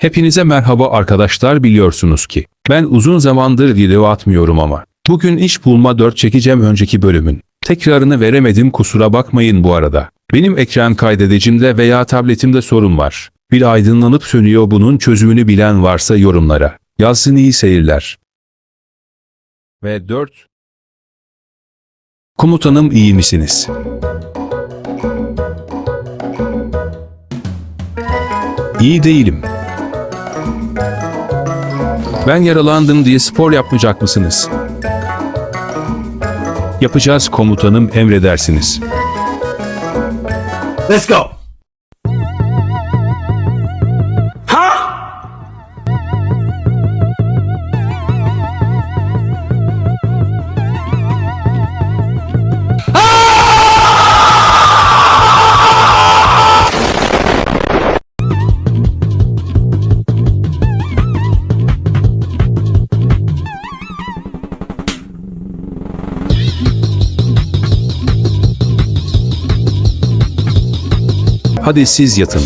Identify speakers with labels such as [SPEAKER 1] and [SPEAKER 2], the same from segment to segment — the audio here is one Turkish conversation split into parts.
[SPEAKER 1] Hepinize merhaba arkadaşlar biliyorsunuz ki ben uzun zamandır video atmıyorum ama bugün iş bulma 4 çekeceğim önceki bölümün. Tekrarını veremedim kusura bakmayın bu arada. Benim ekran kaydedicimde veya tabletimde sorun var. Bir aydınlanıp sönüyor bunun çözümünü bilen varsa yorumlara. Yazsın iyi seyirler. Ve 4 Komutanım iyi misiniz? İyi değilim. Ben yaralandım diye spor yapmayacak mısınız? Yapacağız komutanım emredersiniz.
[SPEAKER 2] Let's go.
[SPEAKER 1] Hadi siz yatın.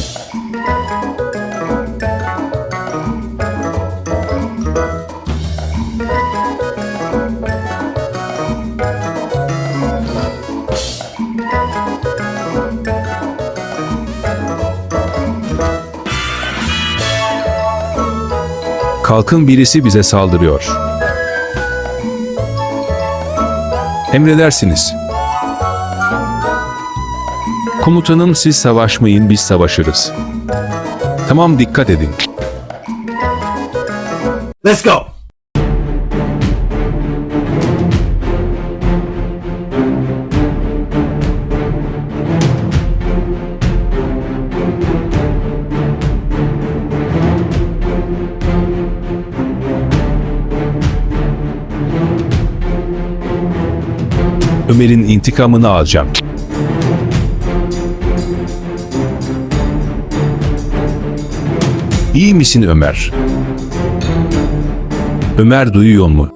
[SPEAKER 1] Kalkın birisi bize saldırıyor. Emredersiniz. Komutanım siz savaşmayın biz savaşırız. Tamam dikkat edin.
[SPEAKER 2] Let's go.
[SPEAKER 1] Ömer'in intikamını alacağım. İyi misin Ömer? Ömer duyuyor mu?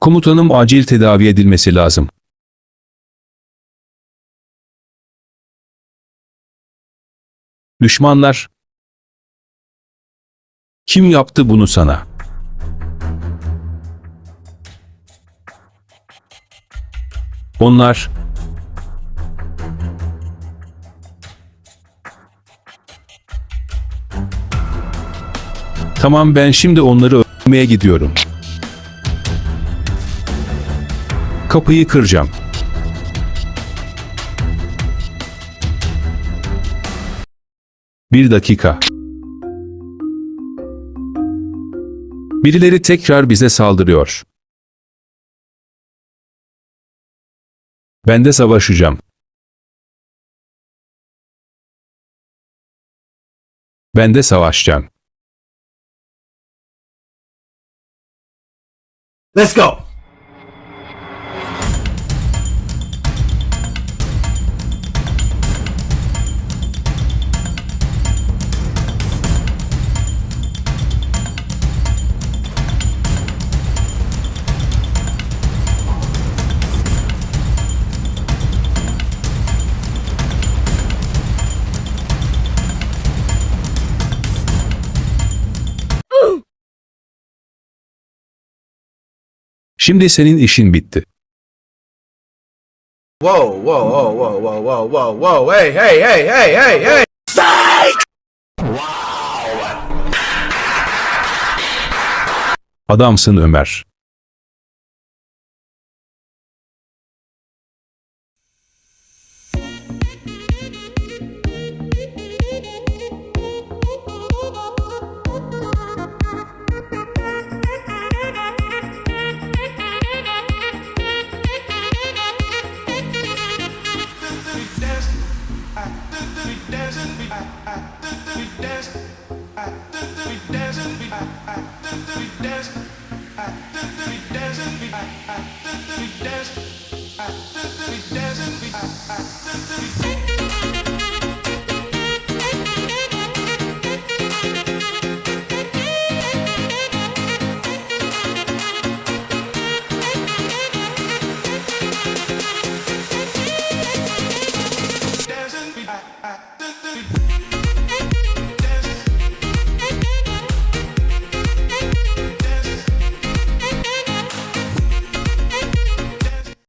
[SPEAKER 1] Komutanım acil tedavi edilmesi lazım. Düşmanlar kim yaptı bunu sana? Onlar Tamam ben şimdi onları öldürmeye gidiyorum. Kapıyı kıracağım. Bir dakika. Birileri tekrar bize saldırıyor. Ben de savaşacağım. Ben de savaşacağım.
[SPEAKER 2] Let's go.
[SPEAKER 1] Şimdi senin işin bitti.
[SPEAKER 2] Whoa, whoa, whoa, whoa, whoa, whoa, whoa, whoa. Hey, hey, hey, hey, hey, hey.
[SPEAKER 1] Adamsın Ömer.
[SPEAKER 3] sweet dance.